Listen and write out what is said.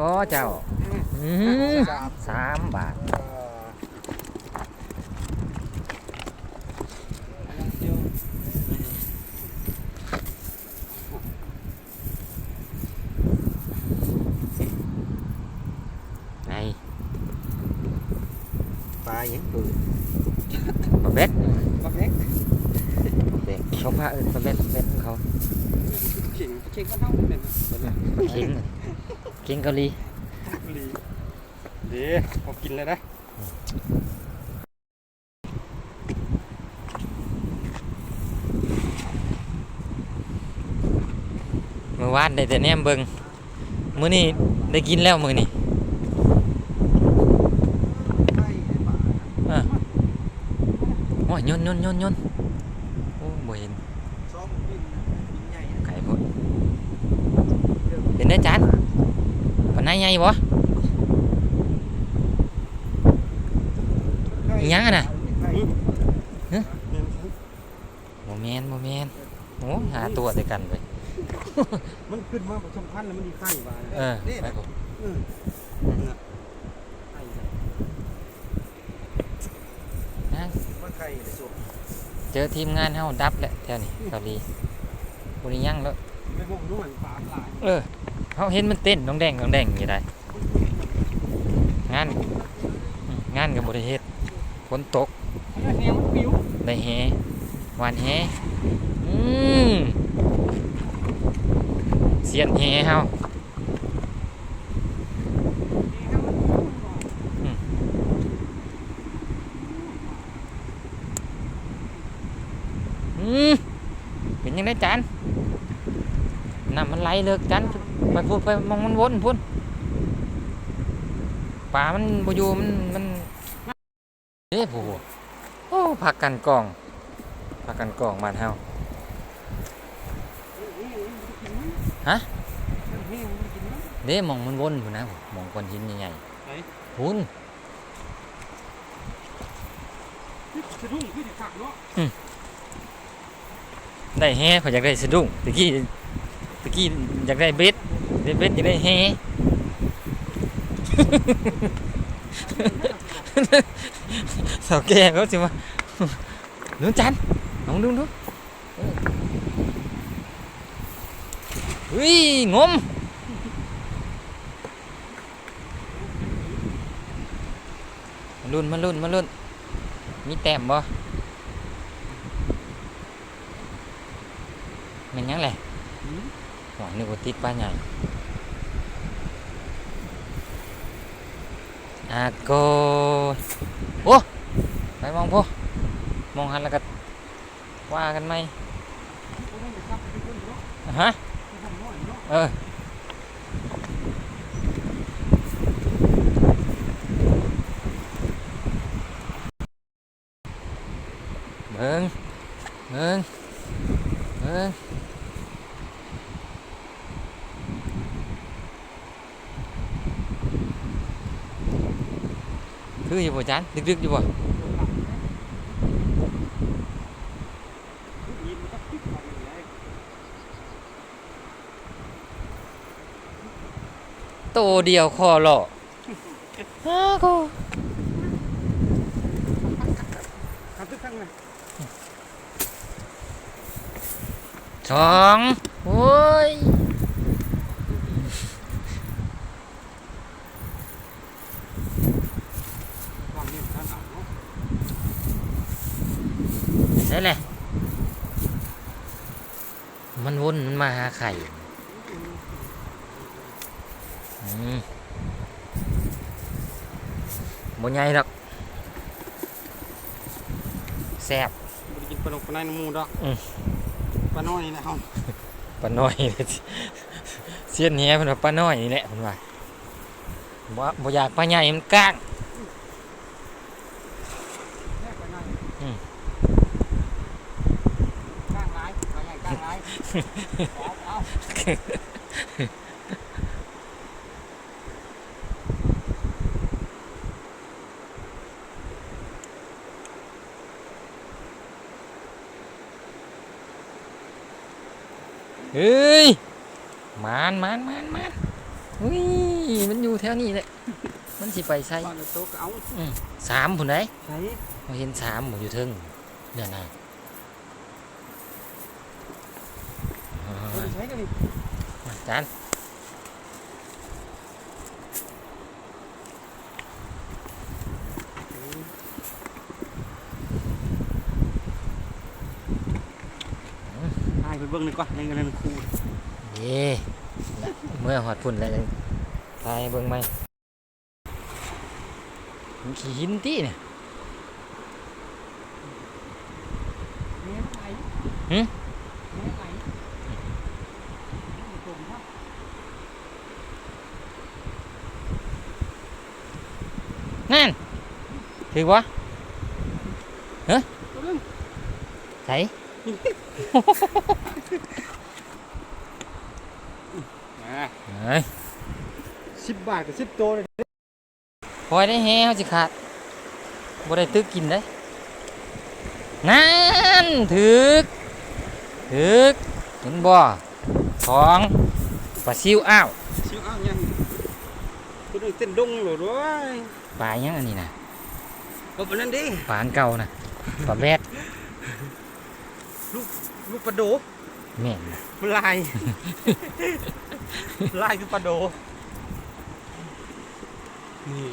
บ่เจ้าอืมสามสามบาทเอ่อไงปลาอย่างปืนปลาเบ็ดบักเล็กเด็กเขาพาเอินปลาเบ็ดเบ็ดของเขาเข่งเข่งก็เท่ากันเลยคิง คิงเกาหลีลีเดี๋ยวพอกินเลยนะเมื่อวานได้แต่แนมเบิงมื้อนี้ได้กินแล้วมื้อนี้เออโอ้ยยนต์ยนต์ยนต์ยนต์โอ้บ่เห็นซ้อมกินกินใหญ่ไก่พุ่นเห็นได้จาน ปานไหนใหญ่บ่อีหยังอะน่ะฮะบ่แม่นบ่แม่นโอ้หาตัวด้วยกันเลยมันขึ้นมาผสมพันธุ์แล้วมันดีไข่บานเออนี่ไปนะผมเออเนี่ยไข่นะมันไข่ในสุกเจอทีมงานเฮาดับแล้วแถวนี้เกาหลีบ่ได้ยังแล้วไม่พวกนู้นปลาหลายเออ เฮาเห็นมันเต้นน้องแดงน้องแดงอยู่ได้งานงานก็บ่ได้เฮ็ดฝนตกมันแหวได้แฮหวานแฮอืมเสียนแฮเฮาอืมเป็นยังไงจานน้ำมันไหลเลิกจาน ไปพูดไปมองมันวนพุ่นป่ามันบ่อยู่มันมันเด้ผู้โอ้ผักกันกองผักกันกองบ้านเฮาฮะเด้มองมันวนพุ่นนะมองก้อนหินใหญ่ไหนๆพุ่นสะดุ้งขึ้นขักเนาะได้แฮเขาอยากได้สะดุ้งตะกี้ตะกี้อยากได้เบ็ด ได้เบ็ดอยากได้แฮสาวแก่เขาสิว่าหนูจันลองดูดูเออเฮ้ยงมมาลุ่นมาลุ่นมาลุ่นมีแต้มบ่มันยังแหละ หวังนึกว่าติดปลาใหญ่อาโกโอ้ไปมองพวมองหันแล้วก็ว่ากันไหมอะฮะเออ เบิ่งเบิ่งเบิ่ง คืออยู่บ่จานดึกๆอยู่บ่โตเดียวคอหล่ออ้ากูทำทุกสองโอ้ย ความนี้ท่านอ่านเนาะ ใช่เลยมันวนมันมาหาไข่อืมบ่ใหญ่ดอกแซ่บบ่ได้กินปลาลงปลาในน้ำมูดอกอืมปลาน้อยนี่แหละเฮาปลาน้อยเลยเสียนแหเพิ่นว่าปลาน้อยนี่แหละเพิ่นว่าบ่บ่อยากปลาใหญ่มันก้าง แค่ปลาน้อย อืม ก้างร้ายปลาใหญ่ก้างร้าย เอาเอาเฮ้ยมานมานมานมานอุ้ยมันอยู่แถวนี้แหละมันสิไปใส่บ้านเราโตก็เอาสามผุนได้ใช้เราเห็นสามหมูอยู่เทึงเนี่ยนะอ่า ใช้กันนี่ มา จานให้ไปเบิ่งดีกว่าในเงินครูเย่เมื่อหอดพุ่นแล้วจังทายเบิ่งไหมมันขี้หินตีเนี่ยแม่ไหล หึ แม่ไหลผมครับ นั่นถือวะตัวนึงใส่มาเฮ้ยสิบบาทกับสิบตัวเลยคอยได้แฮ่เขาสิขาดบ่ได้ตึกกินได้ นั่นถึกถึกเห็นบ่ของปลาซิวอ้าว ชิวอ้าวยังตัวนึงเต้นดงเลยด้วย ปลายังอันนี้นะเอาไปนั่นดิปลาอันเก่านะปลาแบดลูกปลาโดแม่นนะมันลาย ลายคือปลาโดนี่